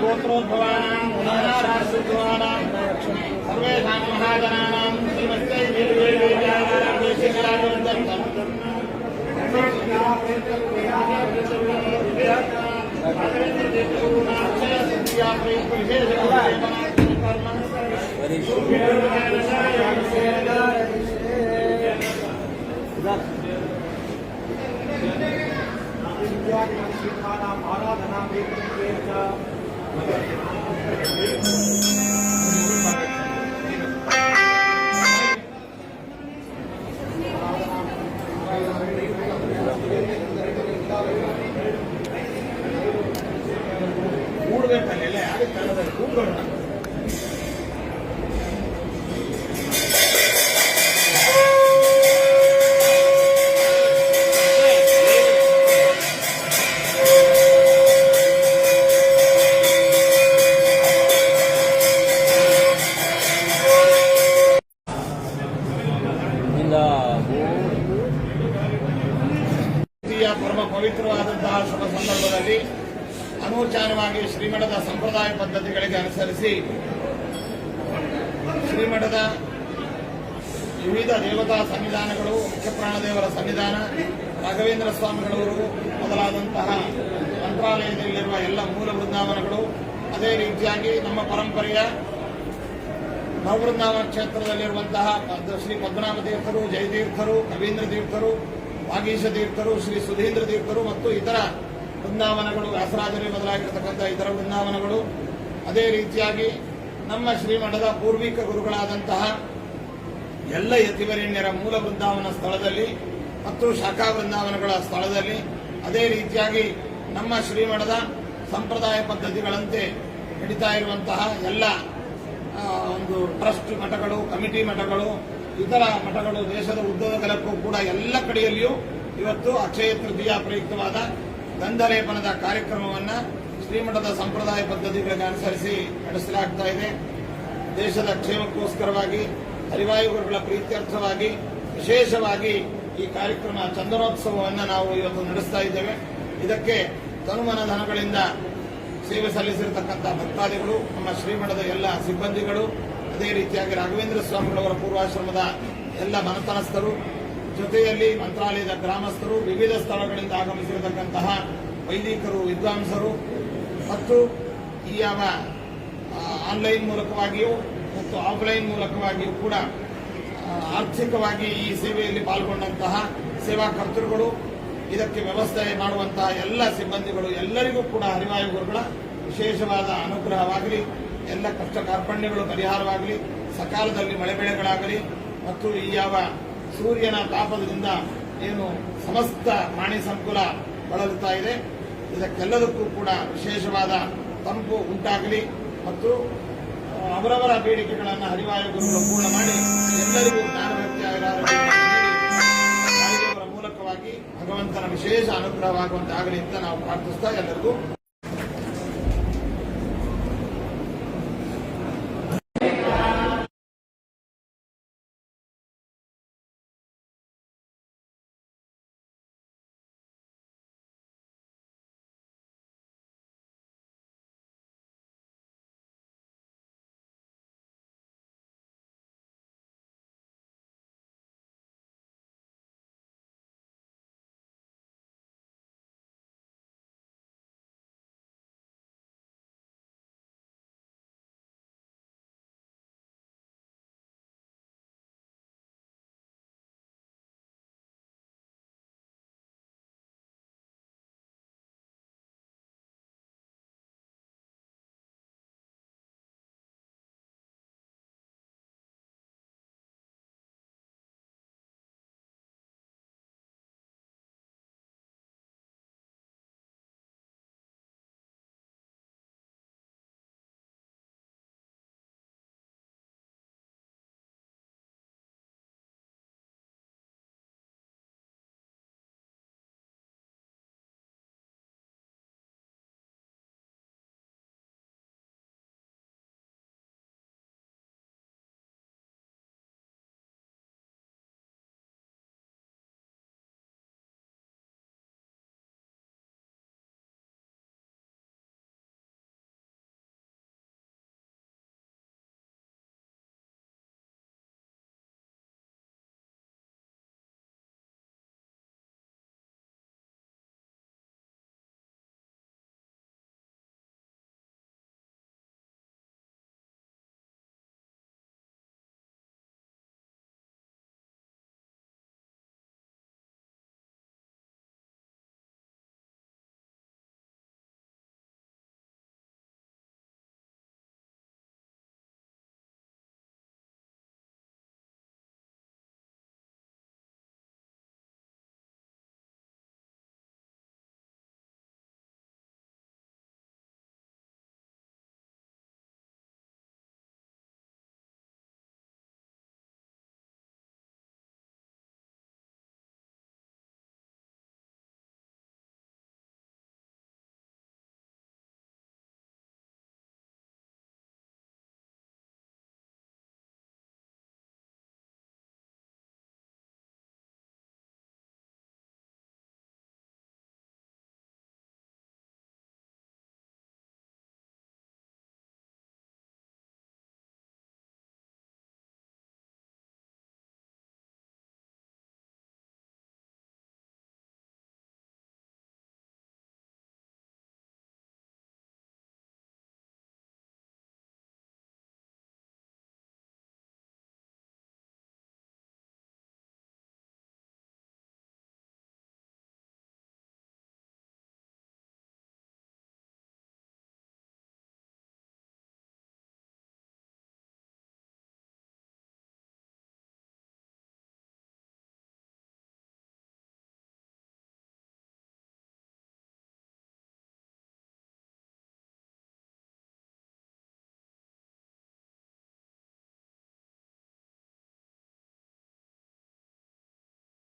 गोत्रोद्भवानां नानाराष्ट्रोद्भवानां सर्वेषां महाजनानां श्रीमत्यै ஊடுகட்டல் இல்லை அது கலதல் கூடுதல் ಅನೂಚಾನವಾಗಿ ಶ್ರೀಮಠದ ಸಂಪ್ರದಾಯ ಪದ್ಧತಿಗಳಿಗೆ ಅನುಸರಿಸಿ ಶ್ರೀಮಠದ ವಿವಿಧ ದೇವತಾ ಸನ್ನಿಧಾನಗಳು ಮುಖ್ಯಪ್ರಾಣದೇವರ ಸನ್ನಿಧಾನ, ರಾಘವೇಂದ್ರ ಸ್ವಾಮಿಗಳವರು ಮೊದಲಾದಂತಹ ಮಂತ್ರಾಲಯದಲ್ಲಿರುವ ಎಲ್ಲ ಮೂಲ ವೃಂದಾವನಗಳು, ಅದೇ ರೀತಿಯಾಗಿ ನಮ್ಮ ಪರಂಪರೆಯ ನವವೃಂದಾವನ ಕ್ಷೇತ್ರದಲ್ಲಿರುವಂತಹ ಶ್ರೀ ಪದ್ಮನಾಭ ತೀರ್ಥರು, ಜಯತೀರ್ಥರು, ಕವೀಂದ್ರ ತೀರ್ಥರು, ವಾಗೀಶ ತೀರ್ಥರು, ಶ್ರೀ ಸುಧೀಂದ್ರ ತೀರ್ಥರು ಮತ್ತು ಇತರ ಬೃಂದಾವನಗಳು ವ್ಯಾಸರಾಜರೇ ಮೊದಲಾಗಿರ್ತಕ್ಕಂಥ ಇತರ ಬೃಂದಾವನಗಳು ಅದೇ ರೀತಿಯಾಗಿ ನಮ್ಮ ಶ್ರೀಮಠದ ಪೂರ್ವಿಕ ಗುರುಗಳಾದಂತಹ ಎಲ್ಲ ಯತಿವರಿಣ್ಯರ ಮೂಲ ಬೃಂದಾವನ ಸ್ಥಳದಲ್ಲಿ ಮತ್ತು ಶಾಖಾ ಬೃಂದಾವನಗಳ ಸ್ಥಳದಲ್ಲಿ ಅದೇ ರೀತಿಯಾಗಿ ನಮ್ಮ ಶ್ರೀಮಠದ ಸಂಪ್ರದಾಯ ಪದ್ಧತಿಗಳಂತೆ ನಡೀತಾ ಇರುವಂತಹ ಎಲ್ಲ ಒಂದು ಟ್ರಸ್ಟ್ ಮಠಗಳು, ಕಮಿಟಿ ಮಠಗಳು, ಇತರ ಮಠಗಳು, ದೇಶದ ಉದ್ದಗಲಕ್ಕೂ ಕೂಡ ಎಲ್ಲ ಕಡೆಯಲ್ಲಿಯೂ ಇವತ್ತು ಅಕ್ಷಯ ತೃತೀಯ ಪ್ರಯುಕ್ತವಾದ ಗಂಧಲೇಪನದ ಕಾರ್ಯಕ್ರಮವನ್ನು ಶ್ರೀಮಠದ ಸಂಪ್ರದಾಯ ಪದ್ಧತಿಗಳಿಗೆ ಅನುಸರಿಸಿ ನಡೆಸಲಾಗ್ತಾ ಇದೆ. ದೇಶದ ಕ್ಷೇಮಕ್ಕೋಸ್ಕರವಾಗಿ ಹರಿವಾಯುಗುರುಗಳ ಪ್ರೀತ್ಯರ್ಥವಾಗಿ, ವಿಶೇಷವಾಗಿ ಈ ಕಾರ್ಯಕ್ರಮ ಚಂದನೋತ್ಸವವನ್ನು ನಾವು ಇವತ್ತು ನಡೆಸ್ತಾ ಇದ್ದೇವೆ. ಇದಕ್ಕೆ ತನುಮನ ಧನಗಳಿಂದ ಸೇವೆ ಸಲ್ಲಿಸಿರತಕ್ಕಂಥ ಭಕ್ತಾದಿಗಳು, ನಮ್ಮ ಶ್ರೀಮಠದ ಎಲ್ಲ ಸಿಬ್ಬಂದಿಗಳು, ಅದೇ ರೀತಿಯಾಗಿ ರಾಘವೇಂದ್ರ ಸ್ವಾಮಿಗಳವರ ಪೂರ್ವಾಶ್ರಮದ ಎಲ್ಲ ಮನತನಸ್ಥರು ಜೊತೆಯಲ್ಲಿ ಮಂತ್ರಾಲಯದ ಗ್ರಾಮಸ್ಥರು ವಿವಿಧ ಸ್ಥಳಗಳಿಂದ ಆಗಮಿಸಿರತಕ್ಕಂತಹ ವೈದಿಕರು, ವಿದ್ವಾಂಸರು ಮತ್ತು ಈ ಯಾವ ಆನ್ಲೈನ್ ಮೂಲಕವಾಗಿಯೂ ಮತ್ತು ಆಫ್ಲೈನ್ ಮೂಲಕವಾಗಿಯೂ ಕೂಡ ಆರ್ಥಿಕವಾಗಿ ಈ ಸೇವೆಯಲ್ಲಿ ಪಾಲ್ಗೊಂಡಂತಹ ಸೇವಾ ಕರ್ತೃಗಳು, ಇದಕ್ಕೆ ವ್ಯವಸ್ಥೆ ಮಾಡುವಂತಹ ಎಲ್ಲ ಸಿಬ್ಬಂದಿಗಳು ಎಲ್ಲರಿಗೂ ಕೂಡ ಹರಿವಾಯು ಗುರುಗಳ ವಿಶೇಷವಾದ ಅನುಗ್ರಹವಾಗಲಿ, ಎಲ್ಲ ಕಷ್ಟ ಕಾರ್ಪಣ್ಯಗಳು ಪರಿಹಾರವಾಗಲಿ, ಸಕಾಲದಲ್ಲಿ ಮಳೆ ಬೆಳೆಗಳಾಗಲಿ ಮತ್ತು ಈ ಯಾವ ಸೂರ್ಯನ ತಾಪದಿಂದ ಏನು ಸಮಸ್ತ ಪ್ರಾಣಿ ಸಂಕುಲ ಬಳಲುತ್ತಾ ಇದೆ. ಇದಕ್ಕೆಲ್ಲದಕ್ಕೂ ಕೂಡ ವಿಶೇಷವಾದ ತಂಪು ಉಂಟಾಗಲಿ ಮತ್ತು ಅವರವರ ಬೇಡಿಕೆಗಳನ್ನು ಹರಿವಾಯು ಸಂಪೂರ್ಣ ಪೂರ್ಣ ಮಾಡಿ ಎಲ್ಲರಿಗೂ ಜ್ಞಾನಭಕ್ತಿ ಮೂಲಕವಾಗಿ ಭಗವಂತನ ವಿಶೇಷ ಅನುಗ್ರಹವಾಗುವಂತಾಗಲಿ ಅಂತ ನಾವು ಪ್ರಾರ್ಥಿಸ್ತಾ ಎಲ್ಲರಿಗೂ